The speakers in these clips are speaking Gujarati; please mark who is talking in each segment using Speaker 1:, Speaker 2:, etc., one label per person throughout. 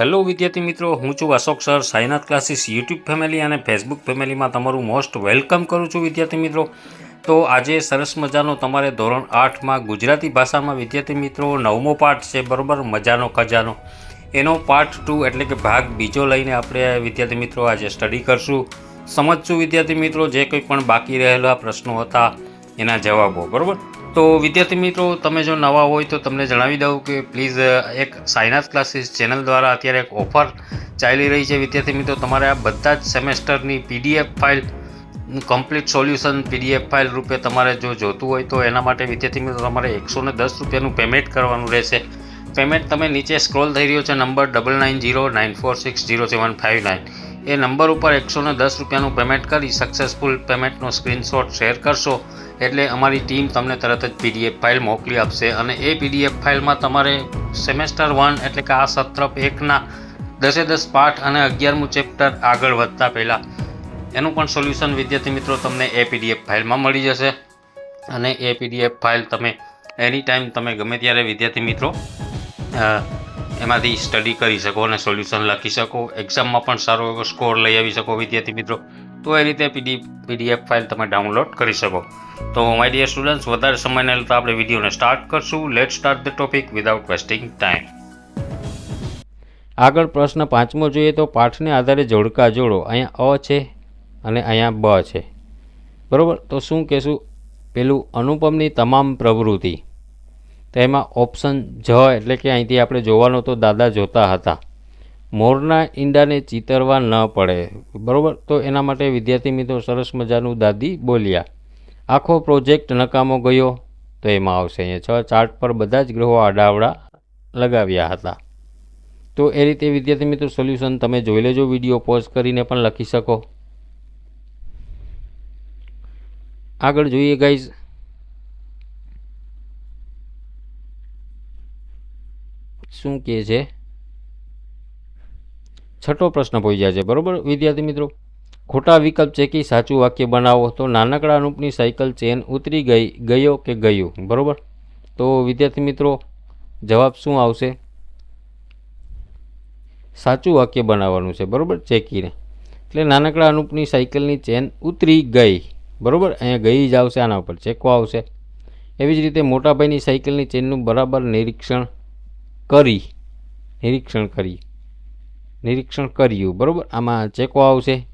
Speaker 1: હેલો વિદ્યાર્થી મિત્રો, હું છું Ashok sir Sainath classes YouTube family અને ફેસબુક ફેમિલીમાં તમારું મોસ્ટ વેલકમ કરું છું વિદ્યાર્થી મિત્રો. તો આજે સરસ મજાનો તમારે ધોરણ આઠમાં ગુજરાતી ભાષામાં વિદ્યાર્થી મિત્રો, નવમો પાઠ છે, બરાબર? મજાનો ખજાનો. એનો પાર્ટ ટુ એટલે કે ભાગ બીજો લઈને આપણે વિદ્યાર્થી મિત્રો આજે સ્ટડી કરશું. સમજશું વિદ્યાર્થી મિત્રો, જે કંઈ પણ બાકી રહેલા પ્રશ્નો હતા એના જવાબો, બરાબર? તો વિદ્યાર્થી મિત્રો, તમે જો નવા હોય તો તમને જણાવી દઉં કે પ્લીઝ એક સાયનાથ ક્લાસીસ ચેનલ દ્વારા અત્યારે એક ઓફર ચાલી રહી છે. વિદ્યાર્થી મિત્રો, તમારે આ બધા જ સેમેસ્ટરની PDF file complete solution PDF file રૂપે તમારે જો જોતું હોય તો એના માટે વિદ્યાર્થી મિત્રો, તમારે એકસો દસ રૂપિયાનું પેમેન્ટ કરવાનું રહેશે. પેમેન્ટ તમે નીચે સ્ક્રોલ થઈ રહ્યો છે, number double nine zero nine four six zero seven five nine એ નંબર ઉપર એકસો ને દસ રૂપિયાનું પેમેન્ટ કરી સક્સેસફુલ પેમેન્ટનો સ્ક્રીનશોટ શેર કરશો. એટલે અમારી ટીમ તમને તરત જ પીડીએફ ફાઇલ મોકલી આપશે અને એ પીડીએફ ફાઇલમાં તમારે સેમેસ્ટર વન એટલે કે આ સત્ર એકના દસે દસ પાઠ અને અગિયારમું ચેપ્ટર આગળ વધતા પહેલાં. એનું પણ સોલ્યુશન વિદ્યાર્થી મિત્રો, તમને એ પીડીએફ ફાઇલમાં મળી જશે. અને એ પીડીએફ ફાઇલ તમે એની ટાઈમ તમે ગમે ત્યારે, વિદ્યાર્થી મિત્રો એમાંથી સ્ટડી કરી શકો અને સોલ્યુશન લખી શકો. એક્ઝામમાં પણ સારો એવો સ્કોર લઈ આવી શકો વિદ્યાર્થી મિત્રો. તો એ રીતે પીડી પીડીએફ ફાઇલ તમે ડાઉનલોડ કરી શકો. તો માય ડિયર સ્ટુડન્ટ્સ વધારે સમય ન લેતા આપણે વિડીયોને સ્ટાર્ટ કરશું. Let start the topic without wasting time આગળ પ્રશ્ન પાંચમો જોઈએ તો પાઠને આધારે જોડકા જોડો. અહીંયા અ છે અને અહીંયા બ છે. બરાબર? તો શું કહેશું? પેલું અનુપમની તમામ પ્રવૃત્તિ. તો એમાં ઓપ્શન જ એટલે કે અહીંથી આપણે જોવાનો તો દાદા જોતા હતા. મોરના ઈંડાને ચીતરવા ન પડે. બરાબર? તો એના માટે વિદ્યાર્થી મિત્રો સરસ મજાનું દાદી બોલ્યા. આખો પ્રોજેક્ટ નકામો ગયો. તો એમાં આવશે અહીંયા છ ચાર્ટ પર બધા જ ગ્રહો આડાવડા લગાવ્યા હતા. તો એ રીતે વિદ્યાર્થી મિત્રો સોલ્યુશન તમે જોઈ લેજો, વીડિયો પોઝ કરીને પણ લખી શકો. આગળ જોઈએ ગાઈઝ શું કહે છે? છઠ્ઠો પ્રશ્ન પૂછ્યા છે. બરાબર, વિદ્યાર્થી મિત્રો? ખોટા વિકલ્પ ચેકી સાચું વાક્ય બનાવો તો નાનકડા અનુપની સાયકલ ચેન ઉતરી ગઈ, ગયો કે ગયું? બરાબર? તો વિદ્યાર્થી મિત્રો, જવાબ શું આવશે? સાચું વાક્ય બનાવવાનું છે. બરાબર? ચેકીને. એટલે નાનકડા અનુપની સાયકલની ચેન ઉતરી ગઈ. બરાબર? અહીંયા ગઈ જ આવશે, આના ઉપર ચેકો આવશે. એવી જ રીતે મોટાભાઈની સાયકલની ચેનનું બરાબર નિરીક્ષણ કરી, નિરીક્ષણ કરી. નિરીક્ષણ કર્યું, બરાબર? આમાં ચેકો આવશે.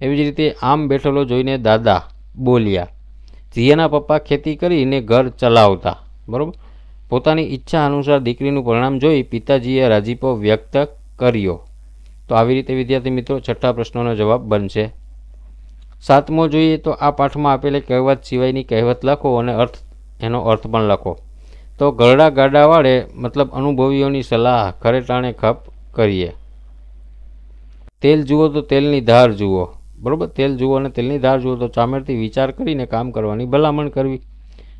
Speaker 1: એવી જ રીતે આમ બેઠેલો જોઈને દાદા બોલ્યા ધીયાના પપ્પા ખેતી કરીને ઘર ચલાવતા. બરાબર? પોતાની ઈચ્છા અનુસાર દીકરીનું પરિણામ જોઈ પિતાજીએ રાજીપો વ્યક્ત કર્યો. તો આવી રીતે, વિદ્યાર્થી મિત્રો, છઠ્ઠા પ્રશ્નોનો જવાબ બનશે. સાતમો જોઈએ તો આ પાઠમાં આપેલી કહેવત સિવાયની કહેવત લખો અને અર્થ, એનો અર્થ પણ લખો. તો ગરડા ગાડાવાળે મતલબ અનુભવીઓની સલાહ ખરે ટાણે ખપ કરીએ. તેલ જુઓ તો તેલની ધાર જુઓ. બરાબર? તેલ જુઓ અને તેલની ધાર જુઓ તો ચામેરથી વિચાર કરીને કામ કરવાની ભલામણ કરવી.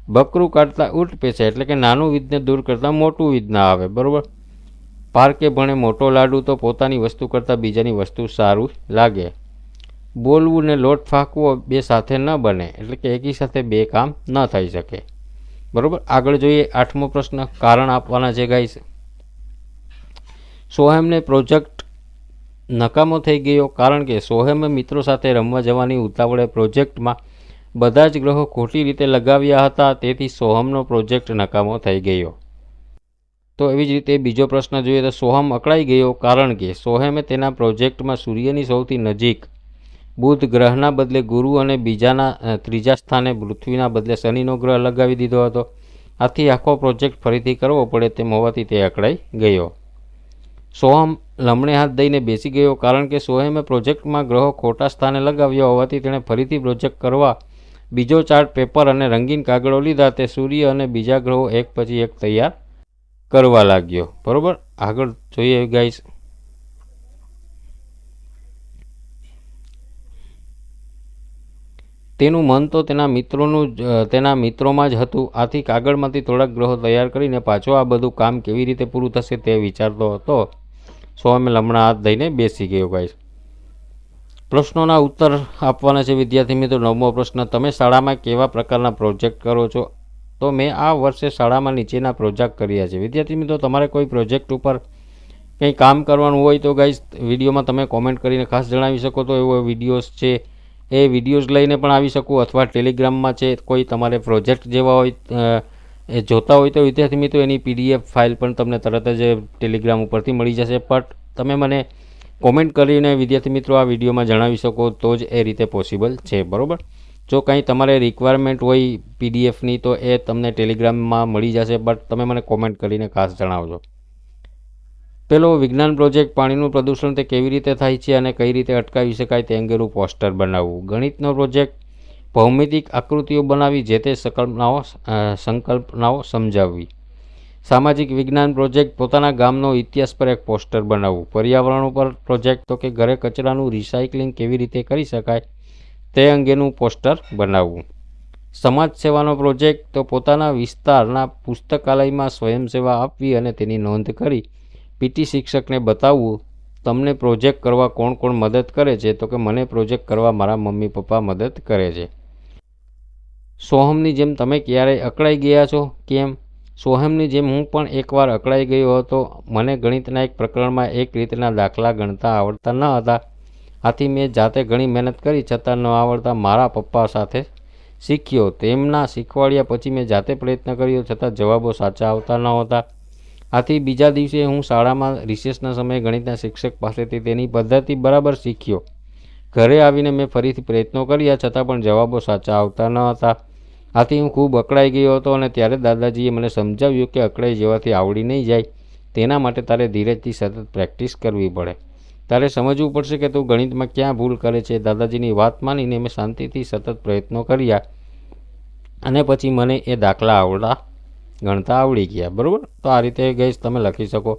Speaker 1: બકરું કાઢતા ઉટ પેસે એટલે કે નાનું વિધને દૂર કરતાં મોટું વિધ ના આવે. બરાબર? પારકે ભણે મોટો લાડુ તો પોતાની વસ્તુ કરતાં બીજાની વસ્તુ સારું લાગે. બોલવું ને લોટ ફાંકવો બે સાથે ન બને એટલે કે એકી સાથે બે કામ ન થઈ શકે. બરાબર? આગળ જોઈએ આઠમો પ્રશ્ન, કારણ આપવાના છે. ગાઈસ સોહેમને પ્રોજેક્ટ નકામો થઈ ગયો કારણ કે સોહેમે મિત્રો સાથે રમવા જવાની ઉતાવળે પ્રોજેક્ટમાં બધા જ ગ્રહો ખોટી રીતે લગાવ્યા હતા, તેથી સોહમનો પ્રોજેક્ટ નકામો થઈ ગયો. તો એવી જ રીતે બીજો પ્રશ્ન જોઈએ તો સોહમ અકળાઈ ગયો કારણ કે સોહેમે તેના પ્રોજેક્ટમાં સૂર્યની સૌથી નજીક બુધ ગ્રહના બદલે ગુરુ અને બીજાના ત્રીજા સ્થાને પૃથ્વીના બદલે શનિનો ગ્રહ લગાવી દીધો હતો. આથી આખો પ્રોજેક્ટ ફરીથી કરવો પડે તેમ હોવાથી તે અકળાઈ ગયો. સોહમ લમણે હાથ દઈને બેસી ગયો કારણ કે સોહેમે પ્રોજેક્ટમાં ગ્રહો ખોટા સ્થાને લગાવ્યા હોવાથી તેણે ફરીથી પ્રોજેક્ટ કરવા બીજો ચાર્ટ પેપર અને રંગીન કાગળો લીધા તે સૂર્ય અને બીજા ગ્રહો એક પછી એક તૈયાર કરવા લાગ્યો. બરાબર? આગળ જોઈએ ગાઈસ તેનું મન તો તેના મિત્રોનું જ તેના મિત્રોમાં જ હતું. આથી કાગળમાંથી થોડાક ગ્રહો તૈયાર કરીને પાછો આ બધું કામ કેવી રીતે પૂરું થશે તે વિચારતો હતો. સ્વામી લમણા હાથ દઈને બેસી ગયો ગાઈશ પ્રશ્નોના ઉત્તર આપવાના છે, વિદ્યાર્થી મિત્રો. નવમો પ્રશ્ન, તમે શાળામાં કેવા પ્રકારના પ્રોજેક્ટ કરો છો? તો મેં આ વર્ષે શાળામાં નીચેના પ્રોજેક્ટ કર્યા છે. વિદ્યાર્થી મિત્રો, તમારે કોઈ પ્રોજેક્ટ ઉપર કંઈ કામ કરવાનું હોય તો ગાઈઝ વિડીયોમાં તમે કોમેન્ટ કરીને ખાસ જણાવી શકો તો એવો વિડીયોઝ છે. એ વિડીયોઝ લઈને પણ આવી શકું અથવા ટેલિગ્રામમાં છે, કોઈ તમારે પ્રોજેક્ટ જેવા હોય એ જોતા હોય તો વિદ્યાર્થી મિત્રો એની પીડીએફ ફાઇલ પણ તમને તરત જ ટેલિગ્રામ ઉપરથી મળી જશે. બટ તમે મને કોમેન્ટ કરીને વિદ્યાર્થી મિત્રો આ વિડીયોમાં જણાવી શકો તો જ એ રીતે પોસિબલ છે. બરાબર? જો કંઈ તમારે રિક્વાયરમેન્ટ હોય પીડીએફની તો એ તમને ટેલિગ્રામમાં મળી જશે, બટ તમે મને કોમેન્ટ કરીને ખાસ જણાવજો. પેલો વિજ્ઞાન પ્રોજેક્ટ પાણીનું પ્રદૂષણ તે કેવી રીતે થાય છે અને કઈ રીતે અટકાવી શકાય તે અંગેનું પોસ્ટર બનાવવું. ગણિતનો પ્રોજેક્ટ ભૌમિતિક આકૃતિઓ બનાવી જે તે સંકલ્પનાઓ સંકલ્પનાઓ સમજાવવી. સામાજિક વિજ્ઞાન પ્રોજેક્ટ પોતાના ગામનો ઇતિહાસ પર એક પોસ્ટર બનાવવું. પર્યાવરણ ઉપર પ્રોજેક્ટ તો કે ઘરે કચરાનું રિસાયકલિંગ કેવી રીતે કરી શકાય તે અંગેનું પોસ્ટર બનાવવું. સમાજ સેવાનો પ્રોજેક્ટ તો પોતાના વિસ્તારના પુસ્તકાલયમાં સ્વયંસેવા આપવી અને તેની નોંધ કરી પીટી શિક્ષકને બતાવવું, તમને પ્રોજેક્ટ કરવા કોણ કોણ મદદ કરે છે? તો કે મને પ્રોજેક્ટ કરવા મારા મમ્મી પપ્પા મદદ કરે છે. સોહમની જેમ તમે ક્યારેય અકળાઈ ગયા છો? કેમ? સોહમની જેમ હું પણ એકવાર અકળાઈ ગયો હતો. મને ગણિતના એક પ્રકરણમાં એક રીતના દાખલા ગણતા આવડતા ન હતા. આથી મેં જાતે ઘણી મહેનત કરી, છતાં ન આવડતા મારા પપ્પા સાથે શીખ્યો. તેમના શીખવાડ્યા પછી મેં જાતે પ્રયત્ન કર્યો, છતાં જવાબો સાચા આવતા ન હતા આથી બીજા દિવસે હું શાળામાં રિસેસના સમયે ગણિતના શિક્ષક પાસેથી તેની પદ્ધતિ બરાબર શીખ્યો. ઘરે આવીને મેં ફરીથી પ્રયત્નો કર્યા, છતાં પણ જવાબો સાચા આવતા ન હતા. આથી હું ખૂબ અકળાઈ ગયો હતો અને ત્યારે દાદાજીએ મને સમજાવ્યું કે અકળાઈ જવાથી આવડી નહીં જાય. તેના માટે તારે ધીરેજથી સતત પ્રેક્ટિસ કરવી પડે. તારે સમજવું પડશે કે તું ગણિતમાં ક્યાં ભૂલ કરે છે. દાદાજીની વાત માનીને મેં શાંતિથી સતત પ્રયત્નો કર્યા અને પછી મને એ દાખલા આવડા ગણતા આવડી ગયા, બરાબર? તો આ રીતે ગઈશ, તમે લખી શકો.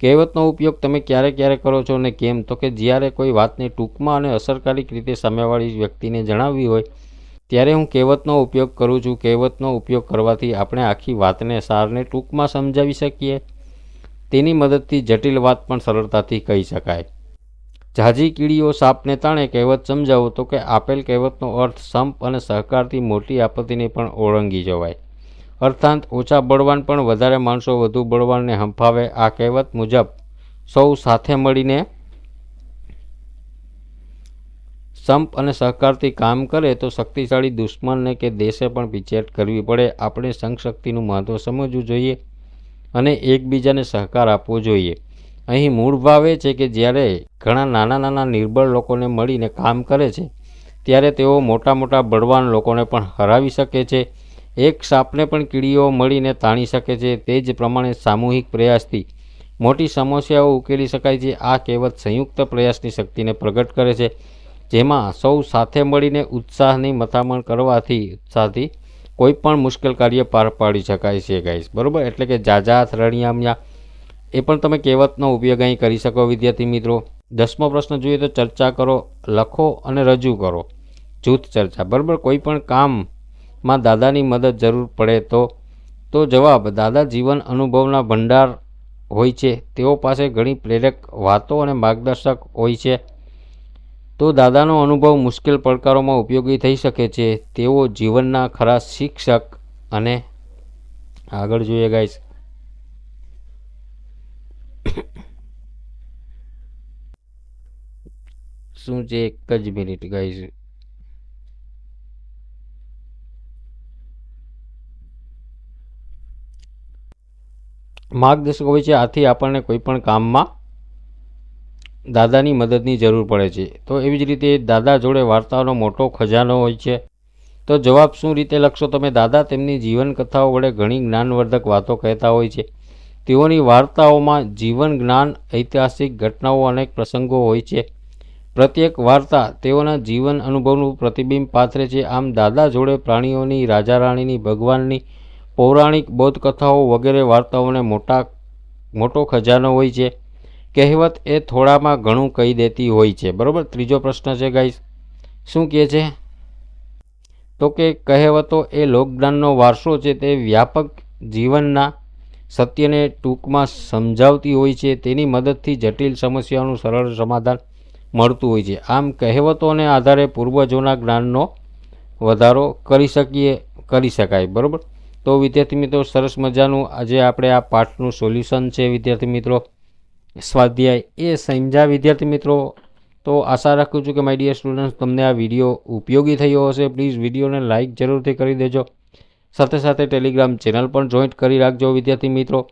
Speaker 1: કહેવતનો ઉપયોગ તમે ક્યારે ક્યારે કરો છો અને કેમ? તો કે જ્યારે કોઈ વાતને ટૂંકમાં અને અસરકારક રીતે સામેવાળી વ્યક્તિને જણાવવી હોય, ત્યારે હું કહેવતનો ઉપયોગ કરું છું. કહેવતનો ઉપયોગ કરવાથી આપણે આખી વાતને સારને ટૂંકમાં સમજાવી શકીએ. તેની મદદથી જટિલ વાત પણ સરળતાથી કહી શકાય. ઝાઝી કીડીઓ સાપને તાણે કહેવત સમજાવો તો કે આપેલ કહેવતનો અર્થ સંપ અને સહકારથી મોટી આપત્તિને પણ ઓળંગી જવાય. અર્થાંત ઓછા બળવાન પણ વધારે માણસો વધુ બળવાનને હંફાવે આ કહેવત મુજબ સૌ સાથે મળીને સંપ અને સહકારથી કામ કરે તો શક્તિશાળી દુશ્મનને કે દેશે પણ પીછેટ કરવી પડે. આપણે સંઘશક્તિનું મહત્ત્વ સમજવું જોઈએ અને એકબીજાને સહકાર આપવો જોઈએ. અહીં મૂળ ભાવ એ છે કે જ્યારે ઘણા નાના નાના નિર્બળ લોકોને મળીને કામ કરે છે, ત્યારે તેઓ મોટા મોટા બળવાન લોકોને પણ હરાવી શકે છે. એક સાપને પણ કીડીઓ મળીને તાણી શકે છે તે જ પ્રમાણે સામૂહિક પ્રયાસથી. મોટી સમસ્યાઓ ઉકેલી શકાય છે. આ કહેવત સંયુક્ત પ્રયાસની શક્તિને પ્રગટ કરે છે, જેમાં સૌ સાથે મળીને ઉત્સાહની મથામણ કરવાથી ઉત્સાહથી કોઈ પણ મુશ્કેલ કાર્ય પાર પાડી શકાય છે ગાઈસ બરાબર? એટલે કે જાજાત, રણિયામ્યા, એ પણ તમે કહેવતનો ઉપયોગ અહીં કરી શકો, વિદ્યાર્થી મિત્રો. દસમો પ્રશ્ન જોઈએ તો ચર્ચા કરો, લખો અને રજૂ કરો. જૂથ ચર્ચા. બરાબર? કોઈ પણ કામમાં દાદાની મદદ જરૂર પડે તો? તો જવાબ, દાદા જીવન અનુભવના ભંડાર હોય છે. તેઓ પાસે ઘણી પ્રેરક વાતો અને માર્ગદર્શક હોય છે. તો દાદાનો અનુભવ મુશ્કેલ પડકારોમાં ઉપયોગી થઈ શકે છે. તેઓ જીવનના ખરા શિક્ષક અને આગળ જોઈએ ગાઈશ શું છે? એક જ મિનિટ ગાઈશ માર્ગદર્શક હોય છે, આથી આપણને કોઈપણ કામમાં દાદાની મદદની જરૂર પડે છે. તો એવી જ રીતે દાદા જોડે વાર્તાઓનો મોટો ખજાનો હોય છે. તો જવાબ શું રીતે લખશો તમે? દાદા તેમની જીવનકથાઓ વડે ઘણી જ્ઞાનવર્ધક વાતો કહેતા હોય છે. તેઓની વાર્તાઓમાં જીવન, જ્ઞાન, ઐતિહાસિક ઘટનાઓ અનેક પ્રસંગો હોય છે. પ્રત્યેક વાર્તા તેઓના જીવન અનુભવનું પ્રતિબિંબ પાથરે છે. આમ દાદા જોડે પ્રાણીઓની, રાજા રાણીની, ભગવાનની પૌરાણિક બોધકથાઓ વગેરે વાર્તાઓને મોટા, મોટો ખજાનો હોય છે. કહેવત એ થોડામાં ઘણું કહી દેતી હોય છે. બરાબર? ત્રીજો પ્રશ્ન છે, ગાઈસ. શું કહે છે? તો કે કહેવતો એ લોકજ્ઞાનનો વારસો છે, તે વ્યાપક જીવનના સત્યને ટૂંકમાં સમજાવતી હોય છે. તેની મદદથી જટિલ સમસ્યાઓનું સરળ સમાધાન મળતું હોય છે. આમ કહેવતોને આધારે પૂર્વજોના જ્ઞાનનો વધારો કરી શકીએ, કરી શકાય. બરાબર? તો વિદ્યાર્થી મિત્રો, સરસ મજાનું આજે આપણે આ પાઠનું સોલ્યુશન છે વિદ્યાર્થી મિત્રો. સ્વાધ્યાય એ સમજ્યા વિદ્યાર્થી મિત્રો. તો આશા રાખું છું કે માય ડિયર સ્ટુડન્ટ્સ, તમને આ વીડિયો ઉપયોગી થયો હશે. પ્લીઝ વિડીયોને લાઇક જરૂરથી કરી દેજો. સાથે સાથે ટેલિગ્રામ ચેનલ પણ જોઈન્ટ કરી રાખજો વિદ્યાર્થી મિત્રો.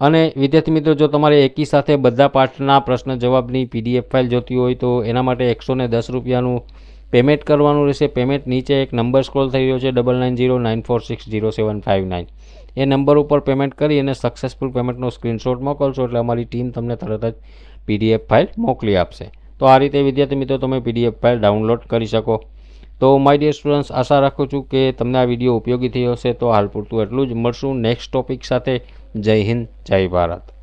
Speaker 1: અને વિદ્યાર્થી મિત્રો, જો તમારે એકી સાથે બધા પાઠના પ્રશ્ન જવાબની પીડીએફ ફાઇલ જોતી હોય તો એના માટે એકસો દસ રૂપિયાનું પેમેન્ટ કરવાનું રહેશે. પેમેન્ટ નીચે એક નંબર સ્ક્રોલ થઈ રહ્યો છે, double nine zero nine four six zero seven five nine. એ નંબર ઉપર પેમેન્ટ કરી અને સક્સેસફુલ પેમેન્ટનો સ્ક્રીનશોટ મોકલશો એટલે અમારી ટીમ તમને તરત જ પીડીએફ ફાઇલ મોકલી આપશે. તો આ રીતે, વિદ્યાર્થી મિત્રો, તમે પીડીએફ ફાઇલ ડાઉનલોડ કરી શકો. તો માય ડિયર સ્ટુડન્ટ્સ આશા રાખું છું કે તમને આ વીડિયો ઉપયોગી થયો હશે. તો હાલ પૂરતું એટલું જ. મળશું નેક્સ્ટ ટોપિક સાથે. જય હિન્દ, જય ભારત.